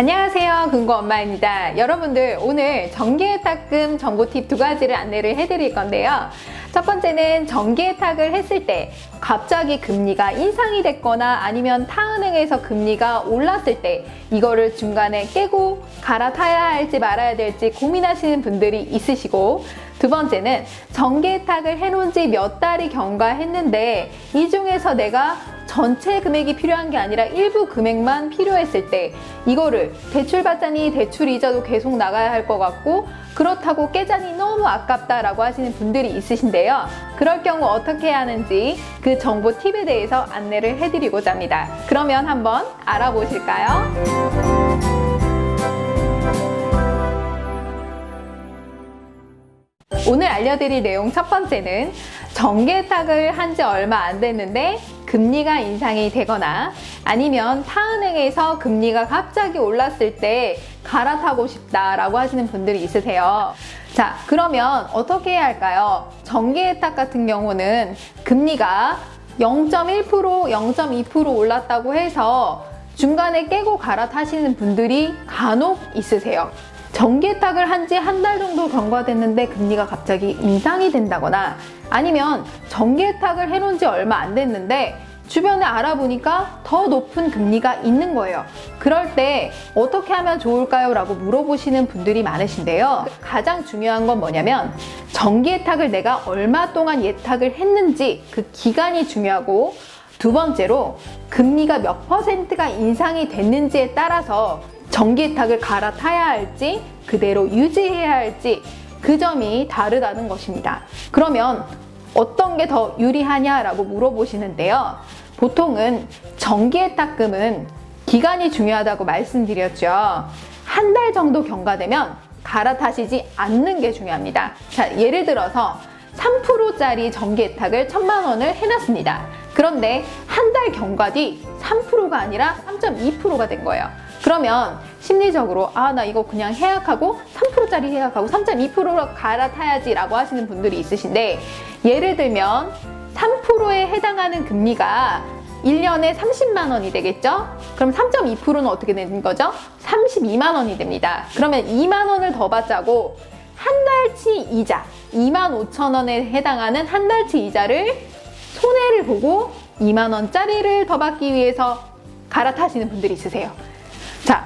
안녕하세요. 금고 엄마입니다. 여러분들 오늘 정기예탁금 정보 팁 두 가지를 안내를 해드릴 건데요. 첫 번째는 정기예탁을 했을 때 갑자기 금리가 인상이 됐거나 아니면 타은행에서 금리가 올랐을 때 이거를 중간에 깨고 갈아타야 할지 말아야 될지 고민하시는 분들이 있으시고 두 번째는 정기예탁을 해놓은 지 몇 달이 경과했는데 이 중에서 내가 전체 금액이 필요한 게 아니라 일부 금액만 필요했을 때 이거를 대출 받자니 대출 이자도 계속 나가야 할 것 같고 그렇다고 깨자니 너무 아깝다라고 하시는 분들이 있으신데요. 그럴 경우 어떻게 해야 하는지 그 정보 팁에 대해서 안내를 해드리고자 합니다. 그러면 한번 알아보실까요? 오늘 알려드릴 내용 첫 번째는 정기예탁을 한 지 얼마 안 됐는데 금리가 인상이 되거나 아니면 타은행에서 금리가 갑자기 올랐을 때 갈아타고 싶다라고 하시는 분들이 있으세요. 자, 그러면 어떻게 해야 할까요? 정기예탁 같은 경우는 금리가 0.1%, 0.2% 올랐다고 해서 중간에 깨고 갈아타시는 분들이 간혹 있으세요. 정기예탁을 한 지 한 달 정도 경과됐는데 금리가 갑자기 인상이 된다거나 아니면 정기예탁을 해놓은 지 얼마 안 됐는데 주변에 알아보니까 더 높은 금리가 있는 거예요. 그럴 때 어떻게 하면 좋을까요? 라고 물어보시는 분들이 많으신데요. 가장 중요한 건 뭐냐면 정기 예탁을 내가 얼마 동안 예탁을 했는지 그 기간이 중요하고 두 번째로 금리가 몇 퍼센트가 인상이 됐는지에 따라서 전기예탁을 갈아타야 할지 그대로 유지해야 할지 그 점이 다르다는 것입니다. 그러면 어떤 게 더 유리하냐라고 물어보시는데요. 보통은 전기예탁금은 기간이 중요하다고 말씀드렸죠. 한 달 정도 경과되면 갈아타시지 않는 게 중요합니다. 자, 예를 들어서 3%짜리 전기예탁을 천만 원을 해놨습니다. 그런데 한 달 경과 뒤 3%가 아니라 3.2%가 된 거예요. 그러면 심리적으로 아 나 이거 그냥 해약하고 3%짜리 해약하고 3.2%로 갈아타야지 라고 하시는 분들이 있으신데 예를 들면 3%에 해당하는 금리가 1년에 30만 원이 되겠죠? 그럼 3.2%는 어떻게 되는 거죠? 32만 원이 됩니다. 그러면 2만 원을 더 받자고 한 달치 이자 2만 5천 원에 해당하는 한 달치 이자를 손해를 보고 2만 원짜리를 더 받기 위해서 갈아타시는 분들이 있으세요. 자,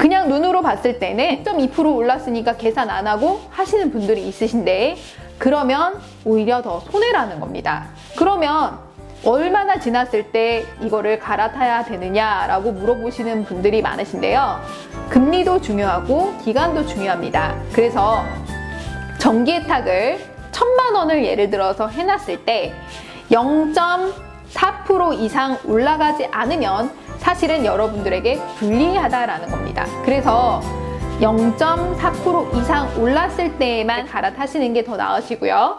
그냥 눈으로 봤을 때는 1.2% 올랐으니까 계산 안 하고 하시는 분들이 있으신데 그러면 오히려 더 손해라는 겁니다. 그러면 얼마나 지났을 때 이거를 갈아타야 되느냐라고 물어보시는 분들이 많으신데요. 금리도 중요하고 기간도 중요합니다. 그래서 전기예탁을 천만 원을 예를 들어서 해놨을 때 0.4% 이상 올라가지 않으면 사실은 여러분들에게 불리하다라는 겁니다. 그래서 0.4% 이상 올랐을 때에만 갈아타시는 게 더 나으시고요.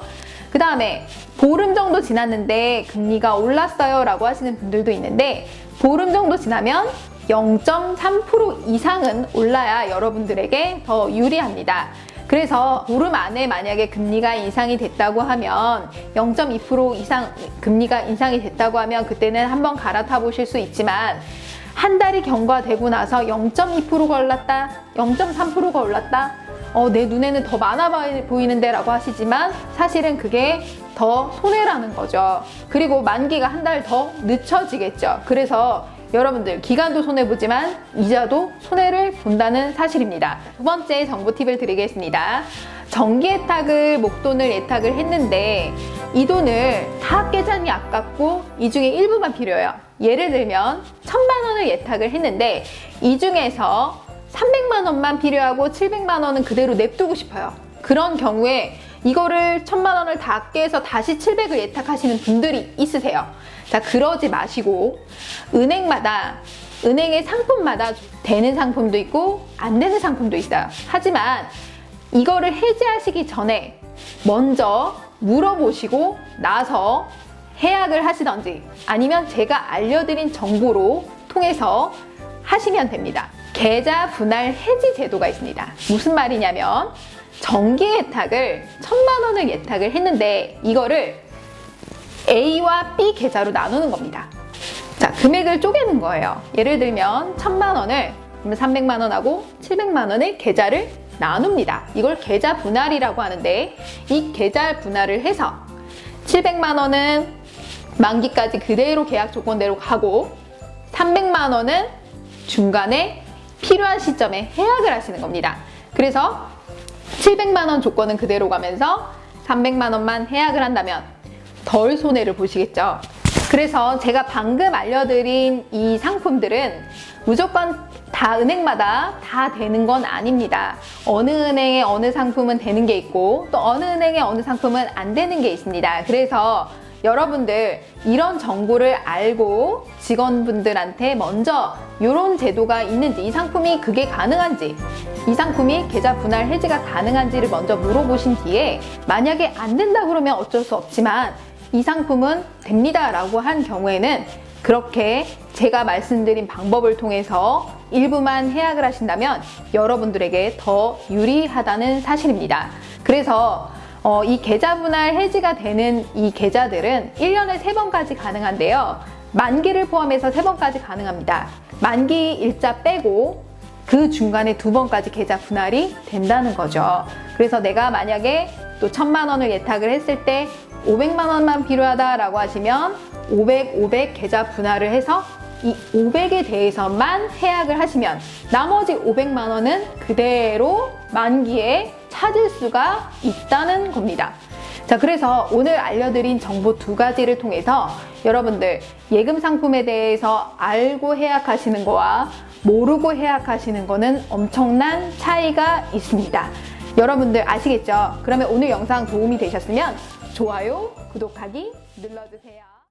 그 다음에 보름 정도 지났는데 금리가 올랐어요 라고 하시는 분들도 있는데 보름 정도 지나면 0.3% 이상은 올라야 여러분들에게 더 유리합니다. 그래서 보름 안에 만약에 금리가 인상이 됐다고 하면 0.2% 이상 금리가 인상이 됐다고 하면 그때는 한번 갈아타 보실 수 있지만 한 달이 경과되고 나서 0.2%가 올랐다, 0.3%가 올랐다, 어, 내 눈에는 더 많아 보이는데 라고 하시지만 사실은 그게 더 손해라는 거죠. 그리고 만기가 한 달 더 늦춰지겠죠. 그래서 여러분들 기간도 손해보지만 이자도 손해를 본다는 사실입니다. 두 번째 정보 팁을 드리겠습니다. 전기 예탁을 목돈을 예탁을 했는데 이 돈을 다 깨자니 아깝고 이 중에 일부만 필요해요. 예를 들면 천만 원을 예탁을 했는데 이 중에서 300만 원만 필요하고 700만 원은 그대로 냅두고 싶어요. 그런 경우에 이거를 천만 원을 다 깨서 다시 700을 예탁하시는 분들이 있으세요. 자, 그러지 마시고 은행마다 은행의 상품마다 되는 상품도 있고 안 되는 상품도 있어요. 하지만 이거를 해지하시기 전에 먼저 물어보시고 나서 해약을 하시던지 아니면 제가 알려드린 정보로 통해서 하시면 됩니다. 계좌 분할 해지 제도가 있습니다. 무슨 말이냐면 정기 예탁을 천만 원을 예탁을 했는데 이거를 A와 B 계좌로 나누는 겁니다. 자, 금액을 쪼개는 거예요. 예를 들면 천만 원을 그러면 300만 원하고 700만 원의 계좌를 나눕니다. 이걸 계좌 분할이라고 하는데 이 계좌 분할을 해서 700만 원은 만기까지 그대로 계약 조건대로 가고 300만 원은 중간에 필요한 시점에 해약을 하시는 겁니다. 그래서 700만 원 조건은 그대로 가면서 300만 원만 해약을 한다면 덜 손해를 보시겠죠. 그래서 제가 방금 알려드린 이 상품들은 무조건 다 은행마다 다 되는 건 아닙니다. 어느 은행에 어느 상품은 되는 게 있고 또 어느 은행에 어느 상품은 안 되는 게 있습니다. 그래서 여러분들 이런 정보를 알고 직원분들한테 먼저 이런 제도가 있는지 이 상품이 그게 가능한지 이 상품이 계좌 분할 해지가 가능한지를 먼저 물어보신 뒤에 만약에 안 된다 그러면 어쩔 수 없지만 이 상품은 됩니다 라고 한 경우에는 그렇게 제가 말씀드린 방법을 통해서 일부만 해약을 하신다면 여러분들에게 더 유리하다는 사실입니다. 그래서 어, 이 계좌 분할 해지가 되는 이 계좌들은 1년에 3번까지 가능한데요. 만기를 포함해서 3번까지 가능합니다. 만기 일자 빼고 그 중간에 두 번까지 계좌 분할이 된다는 거죠. 그래서 내가 만약에 또 천만 원을 예탁을 했을 때 500만 원만 필요하다라고 하시면 500, 500 계좌 분할을 해서 이 500에 대해서만 해약을 하시면 나머지 500만 원은 그대로 만기에 찾을 수가 있다는 겁니다. 자, 그래서 오늘 알려드린 정보 두 가지를 통해서 여러분들 예금 상품에 대해서 알고 해약하시는 거와 모르고 해약하시는 거는 엄청난 차이가 있습니다. 여러분들 아시겠죠? 그러면 오늘 영상 도움이 되셨으면 좋아요, 구독하기 눌러주세요.